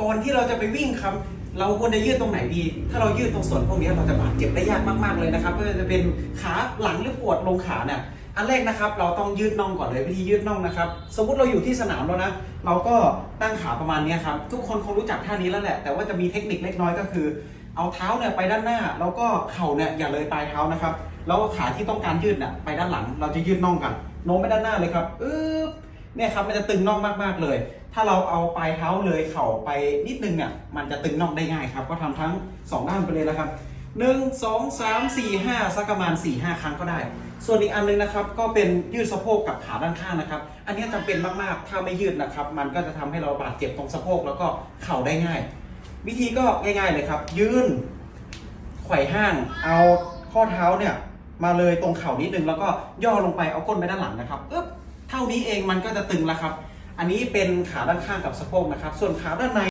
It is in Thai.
ก่อนที่เราจะไปวิ่งครับ เราควรจะยืดตรงไหนดี ถ้าเรายืดตรงส่วนพวกนี้เราจะบาดเจ็บได้ยากมากๆเลยนะครับไม่ว่าจะเป็นขาหลังหรือปวดลงขาเนี่ยอันแรกนะครับเราต้องยืดน่องก่อนเลยวิธียืดน่องนะครับ สมมติเราอยู่ที่สนามแล้วนะ เราก็ตั้งขาประมาณนี้ครับ ทุกคนคงรู้จักท่านี้แล้วแหละ แต่ว่าจะมีเทคนิคเล็กน้อยก็คือ เอาเท้าเนี่ยไปด้านหน้า แล้วก็เข่าเนี่ยอย่าเลยปลายเท้านะครับ แล้วขาที่ต้องการยืดเนี่ยไปด้านหลัง เราจะยืดน่องกันโน้มไปด้านหน้าเลยครับอึ๊บเนี่ยครับมันจะตึงน่องมากๆเลย ถ้าเราเอาปลายเท้าเลยเข่าไปนิดนึงเนี่ยมันจะตึงน่องได้ง่ายครับ ก็ทำทั้งสองด้านไปเลยแล้วครับหนึ่งสองสามสี่ห้าสักประมาณ4ี่ห้าครั้งก็ได้ ส่วนอีกอันหนึงนะครับ ก็เป็นยืดสะโพกกับขาด้านข้างนะครับ อันนี้จำเป็นมากๆ ถ้าไม่ยืดนะครับ มันก็จะทำให้เราบาดเจ็บตรงสะโพกแล้วก็เข่าได้ง่าย วิธีก็ง่าย ๆเลยครับ ยืนไขว่ห้าง เอาข้อเท้าเนี่ยมาเลยตรงเข่านิดนึงแล้วก็ย่อลงไปเอาก้นไปด้านหลังนะครับเอ๊บเท่านี้เองมันก็จะตึงแล้วครับ อันนี้เป็นขาด้านข้างกับสะโพกนะครับ ส่วนขาด้านใน